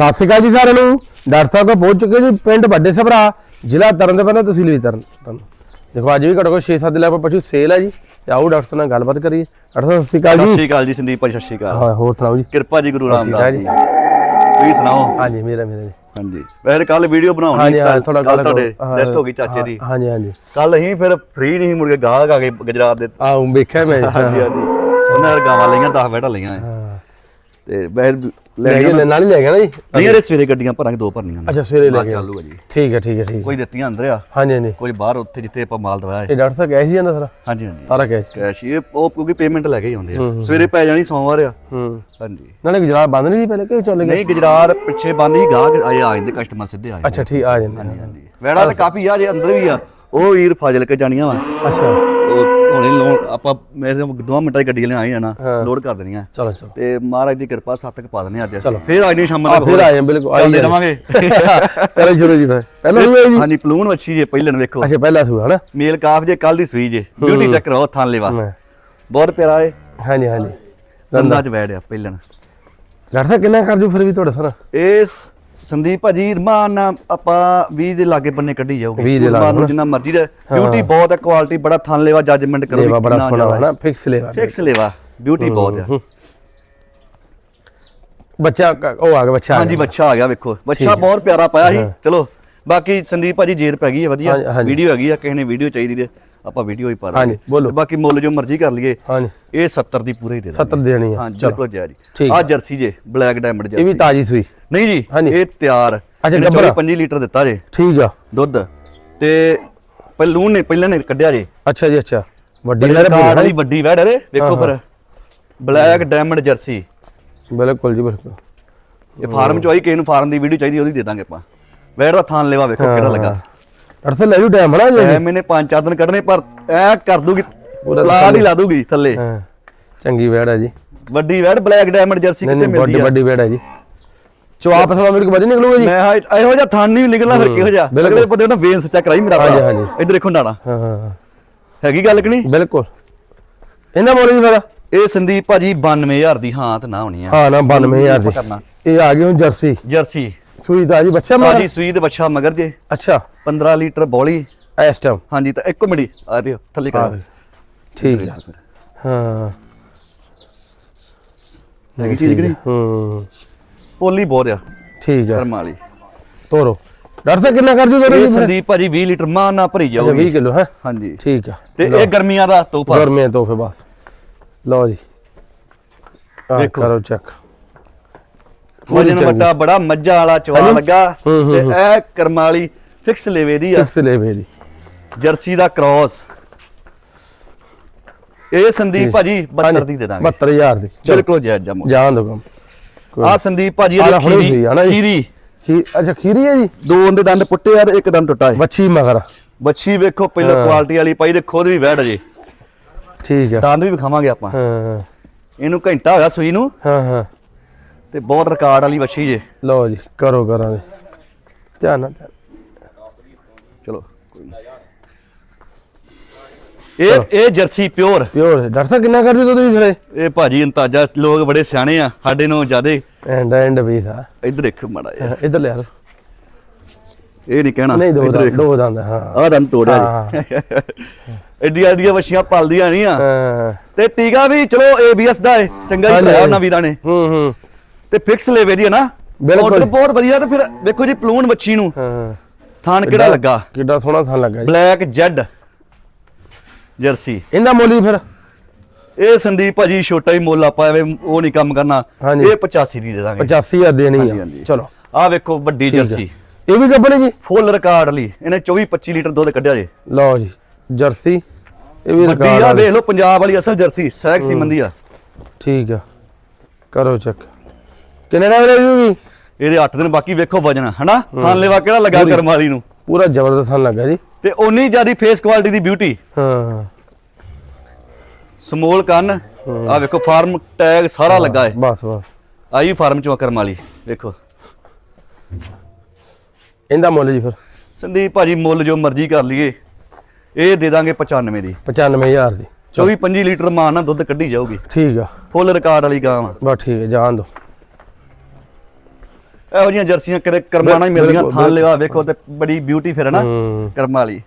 ਸਤਿ ਸ਼੍ਰੀ ਅਕਾਲ ਜੀ ਸਾਰਿਆਂ ਨੂੰ। ਡਾਕਟਰ ਸਾਹਿਬ ਕੋਲ ਪਹੁੰਚ ਚੁੱਕੇ ਜੀ ਪਿੰਡ ਵੱਡੇ ਸਭਰਾ ਜ਼ਿਲ੍ਹਾ ਤਰਨਤਾਰਨ ਤਹਿਸੀਲ ਵੀ ਤਰਨ ਦੇਖੋ ਅੱਜ ਵੀ ਘੱਟੋ ਘੱਟ 6-7 ਲੈ ਪਰ ਪਸ਼ੂ ਸੇਲ ਹੈ ਜੀ। ਤੇ ਆਓ ਡਾਕਟਰ ਨਾਲ ਗੱਲਬਾਤ ਕਰੀਏ। ਡਾਕਟਰ ਸਾਹਿਬ ਸਤਿ ਸ਼੍ਰੀ ਅਕਾਲ ਸਤਿ ਜੀ ਸ਼੍ਰੀ ਅਕਾਲ ਜੀ ਸੰਦੀਪ ਭਾਈ ਸਤਿ ਸ਼੍ਰੀ ਅਕਾਲ। ਹਾਂ ਹੋਰ ਸੁਣਾਓ ਜੀ? ਕਿਰਪਾ ਜੀ ਗੁਰੂ ਰਾਮਦਾਸ ਜੀ? ਤੁਸੀਂ ਸੁਣਾਓ? ਹਾਂਜੀ ਮੇਰਾ ਮੇਰਾ। ਜੀ ਹਾਂਜੀ। ਵੈਸੇ ਕੱਲ ਵੀਡੀਓ ਬਣਾਉਣੀ ਕੱਲ੍ਹ- ਥੋੜਾ ਕੱਲ੍ਹ ਤੁਹਾਡੇ ਡੈਥ ਹੋ ਗਈ ਚਾਚੇ ਦੀ। ਹਾਂਜੀ ਹਾਂਜੀ। ਕੱਲ ਅਸੀਂ ਫਿਰ ਫ੍ਰੀ ਨਹੀਂ ਮੁੜ ਕੇ ਗਾਹਕ ਆ ਗਏ ਗੁਜਰਾਤ ਦੇ। ਆਉਂ ਵੇਖਿਆ ਮੈਂ। ਹਾਂਜੀ ਹਾਂਜੀ। ਉਹਨਾਂ ਨੇ ਗਾਵਾਂ ਲਈਆਂ 10 ਬੈਠਾ ਲਈਆਂ ਤੇ ਵੈਸੇ ਲੈ ਲੈ ਗਏ ਨਾਲ ਹੀ ਲੈ ਗਿਆ ਨਾ ਜੀ? ਨਹੀਂ ਯਾਰੇ ਸਵੇਰੇ ਗੱਡੀਆਂ ਭਰਾਂਗੇ ਦੋ ਭਰਨੀਆਂ ਨੇ। ਅੱਛਾ ਸਵੇਰੇ ਲੈ ਬਾਅਦ ਗਏ। ਚਾਲੂ ਹੈ ਜੀ। ਠੀਕ ਹੈ ਠੀਕ ਹੈ ਠੀਕ ਹੈ। ਕੋਈ ਦਿੱਤੀਆਂ ਅੰਦਰ ਆ। ਹਾਂਜੀ ਹਾਂਜੀ। ਕੋਈ ਬਾਹਰ ਉੱਥੇ ਜਿੱਥੇ ਆਪਾਂ ਮਾਲ ਦਵਾਇਆ ਇਹ ਡਾਕਟਰ ਸਾਹਿਬ ਕੈਸ਼ ਹੀ ਜਾਂਦਾ ਸਾਰਾ? ਹਾਂਜੀ ਹਾਂਜੀ। ਸਾਰਾ ਕੈਸ਼। ਕੈਸ਼ ਇਹ ਉਹ ਕਿਉਂਕਿ ਪੇਮੈਂਟ ਲੈ ਕੇ ਹੀ ਆਉਂਦੇ ਆ। ਸਵੇਰੇ ਪੈ ਜਾਣੀ ਸੋਮਵਾਰ ਆ। ਹੂੰ। ਹਾਂਜੀ। ਨਾਲੇ ਗੁਜਰਾਤ ਬੰਦ ਨਹੀਂ ਸੀ ਪਹਿਲੇ ਕਿ ਚੱਲ ਗਏ? ਨਹੀਂ ਗੁਜਰਾਤ ਪਿੱਛੇ ਬੰਦ ਹੀ ਗਾਹਕ ਆਏ ਆ ਜਾਂਦੇ ਕਸਟਮਰ ਸਿੱਧੇ ਆ ਜਾਂਦੇ। ਅੱਛਾ ਠੀਕ ਆ ਜਾਂਦੇ ਹਾਂਜੀ ਵੈੜਾ ਤਾਂ ਕਾਫੀ ਆ ਜੇ ਅੰਦਰ ਵੀ ਆ ਉਹ ਵੀਰ ਫਾਜ਼ਲ ਕੇ ਜਾਣੀਆਂ ਵਾ। ਅੱਛਾ। ਹੁਣੇ ਲੋਡ ਆਪਾਂ ਮੇਰੇ ਦੋ ਮਿੰਟਾਂ ਦੀ ਗੱਡੀ ਲੈ ਆਈ ਜਾਣਾ ਲੋਡ ਕਰ ਦੇਣੀਆਂ ਚਲੋ ਚਲੋ। ਤੇ ਮਹਾਰਾਜ ਦੀ ਕਿਰਪਾ ਸੱਤ ਕ ਪਾ ਦਨੇ ਅੱਜ। ਚਲੋ। ਫੇਰ ਅੱਜ ਨਹੀਂ ਸ਼ਾਮਾਂ ਆ ਤੱਕ ਫਿਰ ਆਏ ਬਿਲਕੁਲ ਆਈ ਚੱਲਦੇ ਰਵਾਂਗੇ ਚਲੋ ਸ਼ੁਰੂ ਜੀ ਫਿਰ ਪਹਿਲਾਂ ਸੂਆ ਜੀ? ਹਾਂਜੀ ਪਲੂਨ ਵੱਛੀ ਜੇ ਪਹਿਲਣ ਵੇਖੋ। ਅੱਛਾ ਪਹਿਲਾ ਸੂਆ ਹਨਾ? ਮੇਲ ਕਾਫ ਜੇ ਕੱਲ ਦੀ ਸੂਈ ਜੇ। ਬਿਊਟੀ ਚੈੱਕ ਕਰੋ ਥਾਂ ਲੈਵਾ। ਬਹੁਤ ਪਿਆਰਾ ਏ। ਹਾਂਜੀ ਹਾਂਜੀ। ਦੰਦਾਂ ਚ ਬੈਠ ਆ ਪਹਿਲਣ ਡਾਕਟਰ ਸਾਹਿਬ ਕਿੰਨਾ ਕਰ ਜੂ ਫਿਰ ਵੀ ਤੁਹਾਡਾ ਸਰ? ਇਹ ਸ- ਸੰਦੀਪ ਭਾਜੀ ਰਮਾਨ ਆਪਾਂ 20 ਦੇ ਲਾਗੇ ਬੰਨੇ ਕੱਢੀ ਜਾਊਗੀ। 20 ਦੇ ਲਾਗੇ ਰਮਾਨ ਨੂੰ ਜਿੰਨਾ ਮਰਜ਼ੀ ਦਾ। ਬਿਊਟੀ ਬਹੁਤ ਹੈ ਕੁਆਲਿਟੀ ਬੜਾ ਥਾਂ ਲੈਵਾ ਜੱਜਮੈਂਟ ਕਰੋ ਲੇਵਾ ਬੜਾ ਸੋਹਣਾ ਫਿਕਸ ਲੇਵਾ। ਫਿਕਸ ਲੈਵਾ ਬਿਊਟੀ ਬਹੁਤ ਆ ਬੱਚਾ ਉਹ ਆ ਗਿਆ ਬੱਚਾ ਹਾਂਜੀ ਬੱਚਾ ਆ ਗਿਆ ਵੇਖੋ। ਬੱਚਾ ਬਹੁਤ ਪਿਆਰਾ ਪਾਇਆ ਸੀ। ਚਲੋ ਬਾਕੀ ਸੰਦੀਪ ਭਾਜੀ ਜੇਰ ਪੈ ਗਈ ਹੈ ਵਧੀਆ। ਵੀਡੀਓ ਹੈਗੀ ਆ ਕਿਸੇ ਨੇ ਵੀਡੀਓ ਚਾਹੀਦੀ ਤੇ ਆਪਾਂ ਵੀਡੀਓ ਹੀ ਪਾ ਹਾਂਜੀ, ਬੋਲੋ। ਬਾਕੀ ਮੁੱਲ ਜੋ ਮਰਜ਼ੀ ਕਰ ਲਈਏ ਹਾਂਜੀ। ਇਹ 70 ਦੀ ਪੂਰੇ ਹੀ ਦੇ ਦਾਂਗੇ। 70 ਦੇਣੀ ਆ। ਚਲੋ। ਬਿਲਕੁਲ ਜਾਇਜ਼ ਠੀਕ ਆ ਜਰਸੀ ਜੇ ਬਲੈਕ ਡਾਇਮੰਡ ਇਹ ਵੀ ਜਰਸੀ। ਤਾਜੀ ਸੂਈ। ਨਹੀਂ ਜੀ ਹਾਂਜੀ। ਇਹ ਤਿਆਰ। ਅੱਛਾ, ਇਹਨੇ ਗੱਭਰਾ। 25 ਲੀਟਰ ਦਿੱਤਾ ਜੇ। ਠੀਕ ਆ। ਦੁੱਧ। ਤੇ ਪਹਿਲੂਨ ਨੇ ਪਹਿਲਾਂ ਨੇ ਕੱਢਿਆ ਜੇ। ਅੱਛਾ ਜੀ ਅੱਛਾ। ਵੱਡੀ ਬੜੀ ਲੈ ਕਾਰ ਵਾਲੀ ਵੱਡੀ ਵੈੜ ਰੇ ਵੇਖੋ ਪਰ ਬਲੈਕ ਡਾਇਮੰਡ ਜਰਸੀ। ਬਿਲਕੁਲ ਜੀ ਬਿਲਕੁਲ। ਇਹ ਫਾਰਮ ਚ ਆਈ ਕਿਸੇ ਨੂੰ ਫਾਰਮ ਦੀ ਵੀਡੀਓ ਚਾਹੀਦੀ ਉਹਦੀ ਦੇ ਦਾਂਗੇ ਆਪਾਂ। ਵੈੜ ਦਾ ਥਾਨ ਲੈਵਾ ਵੇਖੋ ਕਿਹੜਾ ਲੱਗਾ। ਡਾਕਟਰ ਸਾਹਿਬ ਲੈ ਜੂ ਟਾਈਮ ਹਨਾ ਜੀ ਐ ਮੈਨੇ ਪੰਜ ਚਾਰ ਦਿਨ ਕੱਢਣੇ ਪਰ ਐ ਕਰ ਦੂਗੀ ਪਲਾਟ ਹੀ ਲਾ ਦੂਗੀ ਥੱਲੇ। ਹਾਂ ਚੰਗੀ ਵੇੜ ਹੈ ਜੀ। ਵੱਡੀ ਵੈੜ ਬਲੈਕ ਡਾਇਮੰਡ ਜਰਸੀ ਵੱਡੀ ਮਿਲਦੀ ਆ? ਵੱਡੀ ਵੇੜ ਹੈ ਜੀ। ਚਵਾਪ ਸਵਾ ਮੇਰੇ ਕੋ ਵਧੀਆ ਨਿਕਲੂਗਾ ਜੀ। ਮੈਂ ਹਾਂ ਇਹੋ ਜਿਹਾ ਥਾਨ ਨਹੀਂ ਨਿਕਲਣਾ ਫਿਰ ਕਿਹੋ ਜਿਹਾ। ਬਿਲਕੁਲ। ਅਗਲੇ ਬੰਦੇ ਨੂੰ ਵੇਨ ਸੱਚਾ ਕਰਾਈ ਮੇਰਾ ਹਾਂਜੀ, ਹਾਂਜੀ। ਇੱਧਰ ਦੇਖੋ ਡਾਣਾ ਹਾਂ ਹਾਂ ਹਾਂ। ਹੈਗੀ ਗੱਲ ਕਿ ਨਹੀਂ? ਬਿਲਕੁਲ। ਇਹਨਾਂ ਬੋਲੇ ਜੀ ਫਿਰ? ਇਹ ਸੰਦੀਪ ਭਾਜੀ 92000 ਦੀ ਹਾਂ ਤੇ ਨਾ ਹੋਣੀ ਆ। ਹਾਂ ਨਾ 92000 ਦੀ। ਇਹ ਆ ਗਈ ਹੁਣ ਜਰਸੀ। ਜਰਸੀ। ਸੂਈ ਦਾ ਜੀ ਬੱਚਾ ਮਾਰ ਭਾਜੀ ਸੂਈ ਤੇ ਬੱਚਾ ਮਗਰ ਜੇ। ਅੱਛਾ। 15 ਲੀਟਰ ਬੋਲੀ। ਇਸ ਟਾਈਮ ਹਾਂਜੀ ਤਾਂ ਇੱਕੋ ਮਿੰਟ ਆ ਰਿਓ ਥੱਲੇ ਆ ਕਰ ਠੀਕ ਹੈ। ਹਾਂ। ਹੈਗੀ ਚੀਜ਼ ਕਿ ਨਹੀਂ? ਹੂੰ। ਪੋਲੀ ਬਹੁਤ ਆ। ਠੀਕ ਹੈ। ਕਰਮ ਵਾਲੀ। ਤੋਰੋ। ਡਾਕਟਰ ਸਾਹਿਬ ਕਿੰਨਾ ਕਰ ਜੂ ਇਹ ਸੰਦੀਪ ਭਾਜੀ 20 ਲੀਟਰ ਮਾਂ ਨਾ ਭਰੀ ਜਾਊਗੀ। 20 ਕਿਲੋ ਹੈ? ਹਾਂਜੀ। ਠੀਕ ਆ ਤੇ ਇਹ ਗਰਮੀਆਂ ਦਾ ਤੋਹਫਾ। ਗਰਮੇ ਤੋਹਫੇ ਬਸ। ਲਓ ਜੀ। ਦੇਖੋ। ਕਰੋ ਚੈੱਕ ਵਜਨ ਵੱਡਾ ਬੜਾ ਮੱਝਾਂ ਵਾਲਾ ਚਵਾ। ਲੱਗਾ ਹੂੰ, ਹੂੰ, ਤੇ ਇਹ ਕਰਮ ਵਾਲੀ ਫਿਕਸ ਲੇਵੇ ਦੀ ਆ। ਫਿਕਸ ਲੈ ਵੇਦੀ ਜਰਸੀ ਦਾ ਕ੍ਰਾਸ ਇਹ ਸੰਦੀਪ ਭਾਜੀ 72 ਦੀ ਦੇ ਦਾਂਗੇ। 72000 ਦੀ। ਬਿਲਕੁਲ ਜਾਇਜ਼ ਜਮੋ ਜਾਣ ਦੋ ਕੰਮ। ਆ ਸੰਦੀਪ ਭਾਜੀ ਇਹਦੀ ਖੀਰੀ? ਖੀਰੀ। ਅੱਛਾ ਖੀਰੀ ਹੈ ਜੀ? ਦੋ ਉਹਦੇ ਦੰਦ ਪੁੱਟੇ ਆ ਤੇ ਇੱਕ ਦੰਦ ਟੁੱਟਾ ਹੈ। ਬੱਚੀ ਮਗਰ। ਬੱਚੀ ਵੇਖੋ ਪਹਿਲਾਂ ਹਾਂ। ਕੁਆਲਿਟੀ ਵਾਲੀ ਪਾਈ ਤੇ ਖੁਦ ਵੀ ਬੈਠ ਜੇ। ਠੀਕ ਆ। ਦੰਦ ਵੀ ਵਿਖਾਵਾਂਗੇ ਆਪਾਂ। ਹਾਂ ਇਹਨੂੰ ਘੰਟਾ ਹੋਇਆ ਸੂਈ ਨੂੰ। ਹਾਂ ਹਾਂ। ਤੇ ਬਹੁਤ ਰਿਕਾਰਡ ਵਾਲੀ ਬੱਚੀ ਜੇ। ਲਓ ਜੀ ਕਰੋ ਕਰਾਂਗੇ। ਧਿਆਨ ਨਾਲ। ਚਲੋ। ਇਹ ਇਹ ਜਰਸੀ ਪਿਓਰ। ਪਿਓਰ ਡਾਕਟਰ ਸਾਹਿਬ ਕਿੰਨਾ ਕਰ ਜੂ ਤੁਸੀਂ ਫਿਰ ਇਹ ਭਾਜੀ ਅੰਤਾਜਾ ਲੋਕ ਬੜੇ ਸਿਆਣੇ ਆ ਸਾਡੇ ਨੂੰ ਜਿਆਦੇ। ਐਂਡ ਐਂਡ ਵੀ ਸਾ ਇੱਧਰ ਦੇਖੋ ਮਾੜਾ ਜਿਹਾ। ਇੱਧਰ ਲੈ ਆ ਇਹ ਨਹੀਂ ਕਹਿਣਾ ਨਹੀਂ ਦੋ ਦੋ ਦੰਦ ਹਾਂ। ਆਹ ਦੰਦ ਤੋੜਿਆ ਜੀ। ਐਡੀਆਂ ਐਡੀਆਂ ਬੱਚੀਆਂ ਪਲਦੀਆਂ ਨਹੀਂ ਆ। ਤੇ ਟੀਕਾ ਵੀ ਚਲੋ ਏਬੀਐਸ ਦਾ ਹੈ ਚੰਗਾ ਹੀ ਹਾਂਜੀ। ਉਹਨਾਂ ਵੀਰਾਂ ਨੇ। ਹੂੰ ਹੂੰ। ਤੇ ਫਿਕਸ ਲੈਵੇ ਦੀ ਹੈ ਨਾ। ਬਿਲਕੁਲ। ਬਹੁਤ ਵਧੀਆ ਤੇ ਫਿਰ ਵੇਖੋ ਜੀ ਪਲੂਨ ਬੱਚੀ ਨੂੰ। ਹਾਂ। ਥਾਨ ਕਿਹੜਾ ਲੱਗਾ? ਕਿੱਡਾ ਸੋਹਣਾ ਥਾਂ ਲੱਗਾ ਜੀ। Black Z jersey. ਇਹਦਾ ਮੁੱਲ ਹੀ ਫਿਰ? ਇਹ ਸੰਦੀਪ ਭਾਜੀ ਛੋਟਾ ਹੀ ਮੁੱਲ ਆਪਾਂ ਐਵੇਂ ਉਹ ਨਹੀਂ ਕੰਮ ਕਰਨਾ। ਇਹ 85 ਦੀ ਦੇ ਦਾਂਗੇ। 85000 ਦੇਣੀ ਹਾਂਜੀ, ਆ। ਚਲੋ। ਆਹ ਵੇਖੋ ਵੱਡੀ ਜਰਸੀ। ਇਹ ਵੀ ਗੱਬਣੇ ਜੀ? ਫੁੱਲ ਰਿਕਾਰਡ ਵਾਲੀ ਇਹਨੇ 24 25 ਲੀਟਰ ਦੁੱਧ ਕੱਢਿਆ ਜੇ। ਲਓ ਜੀ ਜਰਸੀ। ਇਹ ਵੀ ਵੱਡੀ ਰਿਕਾਰਡ ਆ। ਵੇਖ ਲਓ ਪੰਜਾਬ ਵਾਲੀ ਅਸਲ ਜਰਸੀ ਸੈਕਸੀ ਮੰਦੀ ਆ। ਠੀਕ ਆ। ਕਰੋ ਚੈੱਕ। ਕਿੰਨੇ ਦਾ ਜੂਗੀ ਇਹਦੇ 8 ਦਿਨ ਬਾਕੀ ਵੇਖੋ ਵਜਨ ਹਨਾ? ਥਾਨ ਲੈਵਾ ਕਿਹੜਾ ਲੱਗਾ ਕਰਮ ਵਾਲੀ ਨੂੰ? ਪੂਰਾ ਜ਼ਬਰਦਸਤ ਥਾਂ ਲੱਗਾ ਜੀ। ਤੇ ਓਨੀ ਜਿਆਦੀ ਫੇਸ ਕੁਆਲਿਟੀ ਦੀ ਬਿਊਟੀ ਹਾਂ। ਸਮੋਲ ਕੰਨ ਆ ਵੇਖੋ ਫਾਰਮ ਟੈਗ ਸਾਰਾ ਲੱਗਾ ਹੈ ਬਸ ਬਸ। ਆਈ ਫਾਰਮ ਚੋਂ ਕਰਮ ਵਾਲੀ ਵੇਖੋ। ਇਹਦਾ ਮੁੱਲ ਜੀ ਫਿਰ? ਸੰਦੀਪ ਭਾਜੀ ਮੁੱਲ ਜੋ ਮਰਜ਼ੀ ਕਰ ਲਈਏ। ਇਹ ਦੇ ਦਾਂਗੇ 95 ਦੀ। 95000 ਦੀ। 24 25 ਲੀਟਰ ਮਾਂ ਨਾਲ ਦੁੱਧ ਕੱਢੀ ਜਾਊਗੀ। ਠੀਕ ਆ। ਫੁੱਲ ਰਿਕਾਰਡ ਵਾਲੀ ਗਾਂ ਵਾ। ਬਸ ਠੀਕ ਹੈ ਜਾਣ ਦੋ। ਇਹੋ ਜਿਹੀਆਂ ਜਰਸੀਆਂ ਕਰੇ ਕਰਮਾਂ ਨਾਲ ਹੀ ਮਿਲਦੀਆਂ ਥਾਂ ਲਿਆ ਵੇਖੋ ਤੇ ਬੜੀ ਬਿਊਟੀ ਫਿਰ ਹੈ ਨਾ। ਕਰਮਾਂ ਵਾਲੀ।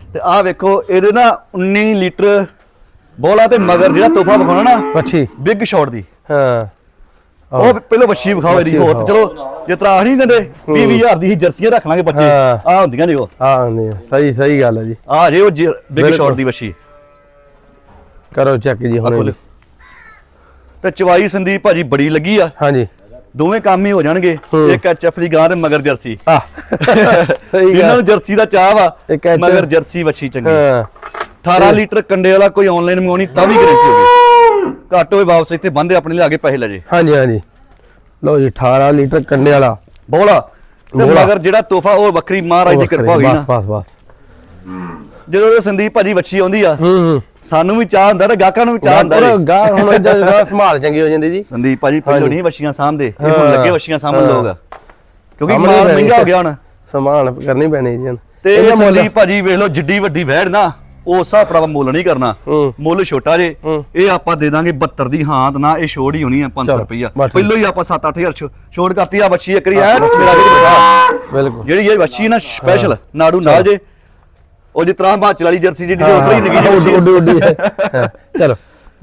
ਤੇ ਆਹ ਵੇਖੋ ਇਹਦੇ ਨਾ 19 ਲੀਟਰ ਬੋਲਾ ਤੇ ਮਗਰ ਜਿਹੜਾ ਤੋਹਫਾ ਵਿਖਾਉਣਾ ਨਾ ਵੱਛੀ। ਬਿਗ ਸ਼ਾਟ ਦੀ। ਹਾਂ। ਉਹ ਪਹਿਲਾਂ ਵੱਛੀ ਵਿਖਾਓ ਇਹਦੀ ਹੋਰ ਤੇ ਚਲੋ ਜੇ ਤਰਾਹ ਨਹੀਂ ਦਿੰਦੇ 20 20000 ਦੀ ਜਰਸੀਆਂ ਰੱਖ ਲਾਂਗੇ ਬੱਚੇ। ਆਹ ਹੁੰਦੀਆਂ ਨੇ ਉਹ। ਹਾਂ ਨਹੀਂ ਸਹੀ ਸਹੀ ਗੱਲ ਹੈ ਜੀ। ਆ ਜੇ ਉਹ ਬਿਗ। ਸ਼ਾਟ ਦੀ ਵੱਛੀ। ਕਰੋ ਚੈੱਕ ਜੀ ਆ ਹੁਣ ਤੇ ਚਵਾਈ ਸੰਦੀਪ ਭਾਜੀ ਬੜੀ ਲੱਗੀ ਆ। ਹਾਂਜੀ। ਦੋਵੇਂ ਕੰਮ ਹੀ ਹੋ ਜਾਣਗੇ। ਇੱਕ ਐਚਐਫ ਦੀ ਗਾਂ ਤੇ ਮਗਰ ਜਰਸੀ। ਆ ਸਹੀ ਇਹਨਾਂ ਗੱਲ ਨੂੰ ਜਰਸੀ ਦਾ ਚਾਹ ਵਾ ਮਗਰ ਜਰਸੀ ਵੱਛੀ ਚੰਗੀ। ਹਾਂ। 18 ਲੀਟਰ ਕੰਡੇ ਵਾਲਾ ਕੋਈ ਆਨਲਾਈਨ ਮੰਗਾਉਣੀ ਤਾਂ ਵੀ ਗਾਰੰਟੀ ਹੋਵੇ ਘੱਟ ਹੋਏ ਵਾਪਸ ਇੱਥੇ ਬੰਦੇ ਆਪਣੇ ਲਿਆ ਕੇ ਪੈਸੇ ਲੈ ਜੇ। ਹਾਂਜੀ ਹਾਂਜੀ। ਲਓ ਜੀ 18 ਲੀਟਰ ਕੰਡੇ ਵਾਲਾ। ਬੋਲਾ। ਤੇ। ਮਗਰ ਜਿਹੜਾ ਤੋਹਫਾ ਉਹ ਵੱਖਰੀ ਮਹਾਰਾਜ ਦੀ ਕਿਰਪਾ ਹੋਈ ਨਾ। ਬਸ ਬਸ। ਬਸ ਜਦੋਂ ਸੰਦੀਪ ਭਾਜੀ ਵੱਛੀ ਆਉਂਦੀ ਆ ਹੂੰ ਹੂੰ। ਸਾਨੂੰ ਵੀ ਚਾਹ ਹੁੰਦਾ ਤੇ ਗਾਹਕਾਂ ਨੂੰ ਵੀ ਚਾਹ ਹੁੰਦਾ ਜੀ। ਗਾ ਹੁਣ ਜਦ ਸੰਭਾਲ ਚੰਗੀ ਹੋ ਜਾਂਦੀ ਜੀ ਸੰਦੀਪ ਭਾਜੀ ਪਹਿਲਾਂ। ਨਹੀਂ ਵੱਛੀਆਂ ਸਾਂਭਦੇ ਇਹ ਹੁਣ ਹਾਂ। ਲੱਗੇ ਸਾਂਭਣ ਹਾਂ। ਲੋਕ ਕਿਉਂਕਿ ਸਾਂਭਣੇ ਮਾਲ ਪੈਣੀ ਮਹਿੰਗਾ ਹੋ ਗਿਆ ਹੁਣ ਸਮਾਨ ਕਰਨੀ ਪੈਣੀ ਜੀ ਹੁਣ। ਤੇ ਇਹਦਾ ਮੁੱਲ- ਸੰਦੀਪ ਭਾਜੀ ਵੇਖ ਲਓ ਜਿੱਡੀ ਵੱਡੀ ਵਹਿੜ ਨਾ ਉਸ ਹਿਸਾਬ ਨਾਲ ਮੁੱਲ ਨਹੀਂ ਕਰਨਾ ਹੂੰ ਮੁੱਲ ਛੋਟਾ ਜੇ ਹੂੰ। ਇਹ ਆਪਾਂ ਦੇ ਦਾਂਗੇ 72 ਦੀ ਹਾਂ ਤੇ ਨਾ ਇਹ ਛੋੜ ਹੀ ਹੋਣੀ ਆ 500 ਚਲੋ, ਰੁਪਈਆ ਬਸ ਠੀਕ। ਪਹਿਲਾਂ ਹੀ ਆਪਾਂ 7-8000 ਛੋੜ ਕਰਤੀ ਆ ਬੱਚੀ ਇੱਕ ਰੀ ਐ ਮੇਰਾ ਵੀ ਬਿਲਕੁਲ ਜਿਹੜੀ ਇਹ ਬੱਚੀ ਨਾ ਸਪੈਸ਼ਲ ਨਾੜੂ ਨਾਲ ਜੇ ਉਹ ਜਿਸ ਤਰ੍ਹਾਂ ਹਿਮਾਚਲ ਵਾਲੀ ਜਰਸੀ ਜਿਹੜੀ ਹਾਂ, ਉਧਰ ਹੀ ਜਿਹੀ ਉੱਡੀ- ਉੱਡੀ- ਉੱਡੀ ਹੈ। ਹਾਂ, ਚਲੋ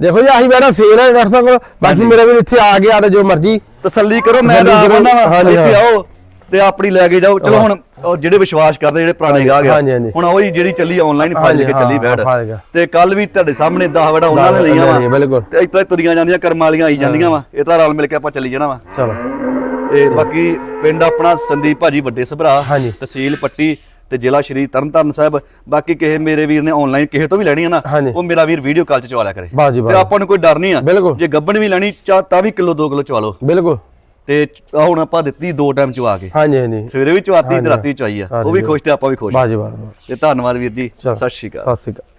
ਦੇਖੋ ਜੀ ਆਹੀ ਬੈਠਾ ਸੇਲ ਹੈ ਡਾਕਟਰ ਸਾਹਿਬ ਕੋਲ। ਬਾਕੀ ਮੇਰਾ ਵੀ ਇੱਥੇ ਆ ਗਿਆ ਤੇ ਜੋ ਮਰਜ਼ੀ। ਤਸੱਲੀ ਕਰੋ ਮੈਂ ਤਾਂ ਹਾਂਜੀ, ਇੱਥੇ ਹਾਂ। ਆਓ ਤੇ ਆਪਣੀ ਲੈ ਕੇ ਜਾਓ। ਚਲੋ ਹੁਣ ਉਹ ਜਿਹੜੇ ਵਿਸ਼ਵਾਸ ਕਰਦੇ ਜਿਹੜੇ ਪੁਰਾਣੇ ਹਾਂਜੀ, ਗਾਹ ਗਿਆ ਹਾਂਜੀ, ਹਾਂਜੀ। ਹੁਣ ਉਹੀ ਜਿਹੜੀ ਚੱਲੀ ਆਨਲਾਈਨ ਫਾਈਲ ਕੇ ਚੱਲੀ ਹਾਂ, ਬੈਠ। ਤੇ ਕੱਲ ਵੀ ਤੁਹਾਡੇ ਸਾਹਮਣੇ 10 ਵੜਾ ਉਹਨਾਂ ਨੇ ਲਈਆਂ ਵਾ। ਬਿਲਕੁਲ। ਤੇ ਇਤਰਾ ਤੁਰੀਆਂ ਜਾਂਦੀਆਂ ਕਰਮ ਵਾਲੀਆਂ ਆਈ ਜਾਂਦੀਆਂ ਵਾ। ਇਹ ਤਾਂ ਰਲ ਮਿਲ ਕੇ ਆਪਾਂ ਚੱਲੀ ਜਾਣਾ ਵਾ। ਚਲੋ। ਤੇ ਬਾਕੀ ਪਿੰਡ ਆਪਣਾ ਸੰਦੀਪ ਭਾਜੀ ਵੱਡੇ ਸਭਰਾ। ਤਹਿਸੀਲ ਪੱਟੀ ਤੇ ਜ਼ਿਲ੍ਹਾ ਸ਼੍ਰੀ ਤਰਨਤਾਰਨ ਸਾਹਿਬ ਬਾਕੀ ਕਿਸੇ ਮੇਰੇ ਵੀਰ ਨੇ ਆਨਲਾਈਨ ਕਿਸੇ ਤੋਂ ਵੀ ਲੈਣੀ ਆ ਨਾ ਹਾਂਜੀ। ਉਹ ਮੇਰਾ ਵੀਰ ਵੀਡੀਓ ਕਾਲ ਚ ਚਵਾ ਲਿਆ ਕਰੇ। ਵਾਹ ਜੀ ਵਾਹ। ਤੇ ਆਪਾਂ ਨੂੰ ਕੋਈ ਡਰ ਨਹੀਂ ਆ। ਬਿਲਕੁਲ। ਜੇ ਗੱਬਣ ਵੀ ਲੈਣੀ ਚਾ ਤਾਂ ਵੀ ਕਿਲੋ 2 ਕਿਲੋ ਚਵਾ ਲਓ। ਬਿਲਕੁਲ। ਤੇ ਆਹ ਹੁਣ ਆਪਾਂ ਦਿੱਤੀ ਦੋ ਟਾਈਮ ਚਵਾ ਕੇ। ਹਾਂਜੀ ਹਾਂਜੀ। ਸਵੇਰੇ ਵੀ ਚਵਾਤੀ ਤੇ। ਰਾਤੀ ਵੀ ਚਵਾਈ ਆ। ਉਹ ਵੀ ਖੁਸ਼ ਤੇ ਆਪਾਂ ਵੀ ਖੁਸ਼। ਬਾਜੀ ਬਾਤ ਤੇ ਧੰਨਵਾਦ ਵੀਰ ਜੀ। ਚਲੋ। ਸਤਿ ਸ਼੍ਰੀ ਅਕਾਲ। ਸਤਿ ਸ਼੍ਰੀ ਅਕਾਲ।